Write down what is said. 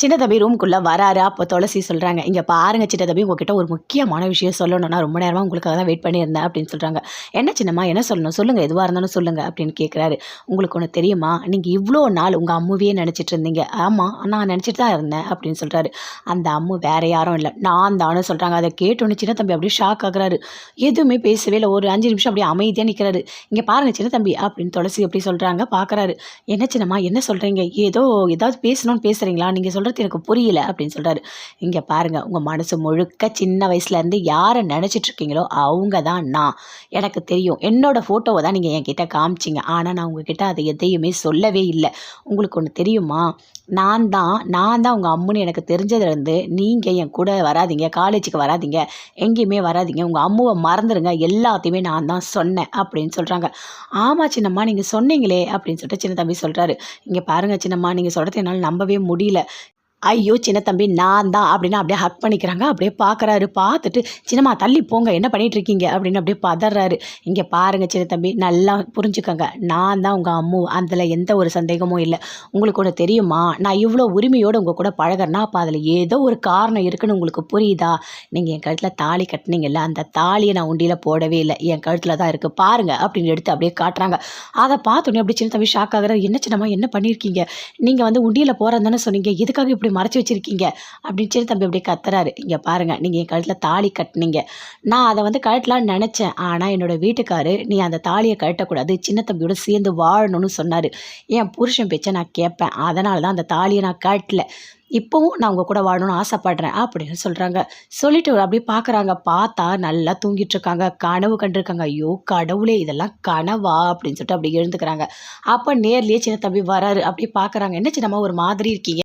சின்ன தம்பி ரூம்குள்ளே வராரு. அப்போ துளசி சொல்கிறாங்க இங்கே பாருங்க சின்ன தம்பி உங்ககிட்ட ஒரு முக்கியமான விஷயம் சொல்லணும் நான் ரொம்ப நேரமாக உங்களுக்காக தான் வெயிட் பண்ணியிருந்தேன் அப்படின்னு சொல்கிறாங்க என்ன சின்னம்மா என்ன சொல்லணும்? சொல்லுங்கள் எதுவாக இருந்தாலும் சொல்லுங்கள் அப்படின்னு கேட்குறாரு உங்களுக்கு ஒன்று தெரியுமா? நீங்கள் இவ்வளோ நாள் உங்கள் அம்முவையே நினச்சிட்டு இருந்தீங்க. ஆமாம் நான் நினச்சிட்டு தான் இருந்தேன் அப்படின்னு சொல்கிறாரு அந்த அம்மு வேற யாரும் இல்லை. நான் தானே சொல்கிறாங்க அதை கேட்டோன்னு சின்ன தம்பி அப்படியே ஷாக் ஆகுறாரு. எதுவுமே பேசவே இல்லை. ஒரு அஞ்சு நிமிஷம் அப்படியே அமைதியாக நிற்கிறாரு இங்கே பாருங்கள் சின்ன தம்பி அப்படின்னு துளசி எப்படி சொல்கிறாங்க பார்க்குறாரு என்ன சின்னம்மா என்ன சொல்கிறீங்க ஏதோ ஏதாவது பேசணும்னு பேசுகிறீங்களா நீங்கள் சொல்கிறது எனக்கு புரியல அப்படின்னு சொல்கிறாரு இங்கே பாருங்கள் உங்கள் மனசு முழுக்க சின்ன வயசுலேருந்து யாரை நினச்சிட்ருக்கீங்களோ அவங்க தான் நான். எனக்கு தெரியும் என்னோடய ஃபோட்டோவை தான் நீங்கள் என்கிட்ட காமிச்சிங்க. ஆனால் நான் உங்ககிட்ட அதை எதையுமே சொல்லவே இல்லை. உங்களுக்கு ஒன்று தெரியுமா? நான் தான் நான் தான் உங்கள் அம்முன்னு எனக்கு தெரிஞ்சதுலேருந்து நீங்கள் என் கூட வராதீங்க காலேஜுக்கு வராதீங்க எங்கேயுமே வராதீங்க. உங்கள் அம்முவை மறந்துடுங்க எல்லாத்தையுமே நான் தான் சொன்னேன் அப்படின்னு சொல்கிறாங்க ஆமாம் சின்னம்மா நீங்கள் சொன்னீங்களே அப்படின்னு சொல்லிட்டு சின்ன தம்பி சொல்கிறாரு இங்கே பாருங்கள் சின்னம்மா நீங்கள் சொல்கிறது என்னால் நம்பவே முடியல. ஐயோ சின்ன தம்பி நான் தான் அப்படின்னு அப்படியே ஹக் பண்ணிக்கிறாங்க. அப்படியே பார்க்குறாரு பார்த்துட்டு சின்னம்மா தள்ளி போங்க. என்ன பண்ணிட்டு இருக்கீங்க? அப்படின்னு அப்படியே பதறாரு. இங்கே பாருங்க சின்ன தம்பி நல்லா புரிஞ்சுக்கோங்க. நான் தான் உங்கள் அம்மு. அதில் எந்த ஒரு சந்தேகமும் இல்லை. உங்களுக்கு ஒன்று தெரியுமா? நான் இவ்வளோ உரிமையோடு உங்கள் கூட பழகிறேன்னா அப்போ அதில் ஏதோ ஒரு காரணம் இருக்குன்னு உங்களுக்கு புரியுதா? நீங்கள் என் கழுத்தில் தாலி கட்டினீங்கல்ல அந்த தாலியை நான் உண்டியில் போடவே இல்லை. என் கழுத்தில் தான் இருக்குது பாருங்க அப்படின்னு எடுத்து அப்படியே காட்டுறாங்க. அதை பார்த்தோன்னே அப்படியே சின்ன தம்பி ஷாக் ஆகிறார். என்ன சின்னம்மா என்ன பண்ணியிருக்கீங்க நீங்கள் வந்து உண்டியில் போகிறதானே சொன்னீங்க. எதுக்காக இப்படி மறைச்சி வச்சுருக்கீங்க. அப்படின்னு சொல்லி தம்பி அப்படியே கத்துறாரு. இங்கே பாருங்கள் நீங்கள் என் கழுத்தில் தாலி கட்டினீங்க. நான் அதை வந்து கழட்டலான்னு நினச்சேன். ஆனால் என்னோட வீட்டுக்காரு நீ அந்த தாலியை கழட்டக்கூடாது. சின்ன தம்பியோட சேர்ந்து வாழணும்னு சொன்னார். என் புருஷன் பேச்சை நான் கேட்பேன். அதனால தான் அந்த தாலியை நான் கட்டல இப்போவும் நான் உங்கள் கூட வாழணும்னு ஆசைப்படுறேன். அப்படின்னு சொல்கிறாங்க சொல்லிட்டு அப்படியே பார்க்குறாங்க பார்த்தா நல்லா தூங்கிட்டு இருக்காங்க. கனவு கண்டிருக்காங்க. ஐயோ கடவுளே இதெல்லாம் கனவா? அப்படின்னு சொல்லிட்டு அப்படி எழுந்துக்கிறாங்க. அப்போ நேர்லேயே சின்ன தம்பி வராரு. அப்படி பார்க்குறாங்க என்ன சின்னம்மா ஒரு மாதிரி இருக்கீங்க.